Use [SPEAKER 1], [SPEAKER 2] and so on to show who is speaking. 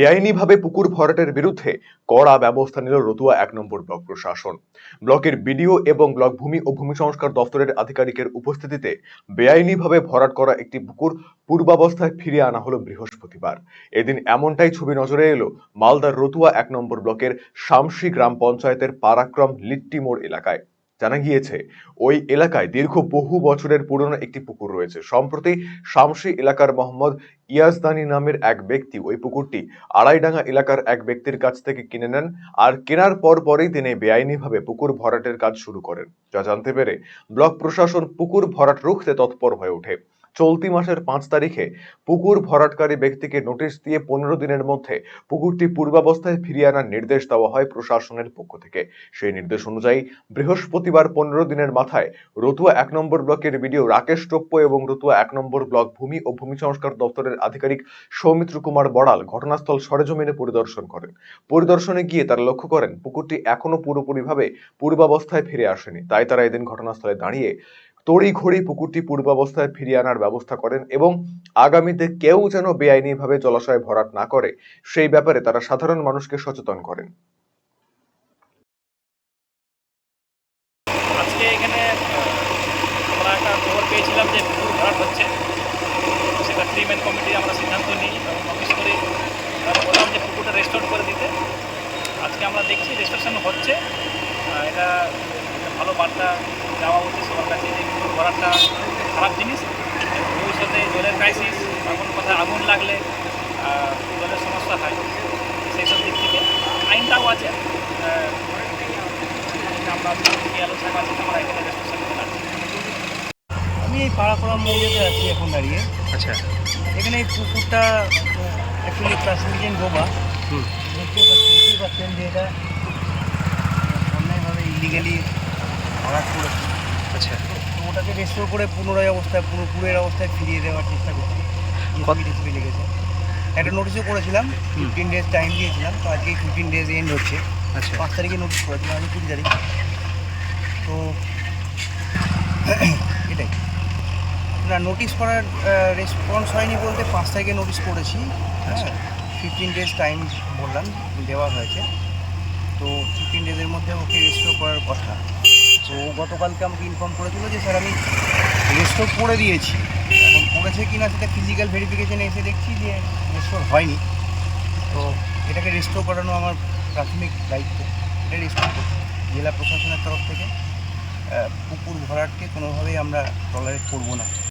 [SPEAKER 1] বেআইনিভাবে পুকুর ভরাটের বিরুদ্ধে কড়া ব্যবস্থা নিল রতুয়া এক নম্বর ব্লক প্রশাসন। ব্লকের বিডিও এবং ব্লক ভূমি ও ভূমি সংস্কার দপ্তরের আধিকারিকের উপস্থিতিতে বেআইনিভাবে ভরাট করা একটি পুকুর পূর্বাবস্থায় ফিরিয়ে আনা হলো বৃহস্পতিবার। এদিন এমনটাই ছবি নজরে এলো মালদার রতুয়া এক নম্বর ব্লকের শামসি গ্রাম পঞ্চায়েতের পারাক্রম লিট্টি মোড় এলাকায়। জানা গিয়েছে, ওই এলাকায় দীর্ঘ বহু বছরের পুরনো একটি পুকুর রয়েছে। সম্প্রতি শামসি এলাকার মোহাম্মদ ইয়াজদানি নামের এক ব্যক্তি ওই পুকুরটি আড়াইডাঙ্গা এলাকার এক ব্যক্তির কাছ থেকে কিনে নেন আর কেনার পর পরেই তিনি বেআইনিভাবে পুকুর ভরাটের কাজ শুরু করেন। যা জানতে পেরে ব্লক প্রশাসন পুকুর ভরাট রুখতে তৎপর হয়ে ওঠে। চলতি মাসের পাঁচ তারিখে পুকুর ভরাটকারী ব্যক্তিকে নোটিশ দিয়ে পনেরো দিনের মধ্যে পুকুরটি পূর্বাবস্থায় ফিরিয়ে আনার নির্দেশ দেওয়া হয় প্রশাসনের পক্ষ থেকে। সেই নির্দেশ অনুযায়ী বৃহস্পতিবার পনেরো দিনের মাথায় রতুয়া এক নম্বর ব্লকের বিডিও রাকেশ টোপ্প এবং রতুয়া এক নম্বর ব্লক ভূমি ও ভূমি সংস্কার দপ্তরের আধিকারিক সৌমিত্র কুমার বড়াল ঘটনাস্থল সরেজমিনে পরিদর্শন করেন। পরিদর্শনে গিয়ে তারা লক্ষ্য করেন, পুকুরটি এখনও পুরোপুরিভাবে পূর্বাবস্থায় ফিরে আসেনি। তাই তারা এদিন ঘটনাস্থলে দাঁড়িয়ে তড়িঘড়ি পুকুরটি পূর্বাবস্থায় ফিরিয়ে আনার ব্যবস্থা করেন এবং আগামীতে কেউ যেন বেআইনিভাবে জলাশয় ভরাট না করে, সেই ব্যাপারে তারা সাধারণ মানুষকে সচেতন করেন।
[SPEAKER 2] আমরা কমিটি আজকে আমরা দেখছি রেস্টোরেশন হচ্ছে। এটা ভালো বার্তা দেওয়া উচিত সবার কাছে যে পুকুর ভরাটটা খারাপ জিনিস। ভবিষ্যতে জলের ক্রাইসিস বা কোনো কথা আগুন লাগলে জলের সমস্যা হয়। সেই সব দিক থেকে আইনটাও আছে। আহ, আমরা সাহেব আছি আমরা এখানে
[SPEAKER 3] আমি এই পাড়াকড়াম মৌজাতে আছি এখন দাঁড়িয়ে।
[SPEAKER 2] আচ্ছা।
[SPEAKER 3] এখানে এই পুকুরটা অ্যাকচুয়ালি ডোবা।
[SPEAKER 2] হুম।
[SPEAKER 3] দেখতে পাচ্ছেন যে এটা অন্যায়ভাবে ইলিগালি ভরাট করেছে।
[SPEAKER 2] আচ্ছা।
[SPEAKER 3] তো ওটাকে রেস্টোর করে পুনরায় অবস্থায় পুরোপুরের অবস্থায় ফিরিয়ে দেওয়ার চেষ্টা করছি। রেসিপি লেগেছে। একটা নোটিশও করেছিলাম ফিফটিন ডেজ টাইম দিয়েছিলাম তো আজকে ফিফটিন ডেজ এন্ড হচ্ছে।
[SPEAKER 2] আচ্ছা।
[SPEAKER 3] পাঁচ তারিখে নোটিশ করেছিলাম আজকে কুড়ি তারিখ। তো এটাই। না নোটিশ করার রেসপন্স হয়নি বলতে পাঁচ তারিখে নোটিশ করেছি।
[SPEAKER 2] আচ্ছা।
[SPEAKER 3] হ্যাঁ ফিফটিন ডেজ টাইম বললাম দেওয়া হয়েছে। তো ফিফটিন ডেজের মধ্যে ওকে রেস্টোর করার কথা। তো গতকালকে আমাকে ইনফর্ম করেছিল যে, স্যার, আমি রেস্টোর করে দিয়েছি। এখন করেছে কি না, সেটা ফিজিক্যাল ভেরিফিকেশানে এসে দেখছি যে রেস্টোর হয়নি। তো এটাকে রেস্টোর করানো আমার প্রাথমিক দায়িত্ব। এটা রেস্টোর জেলা প্রশাসনের তরফ থেকে পুকুর ভরাটকে কোনোভাবেই আমরা টলারেট করব না।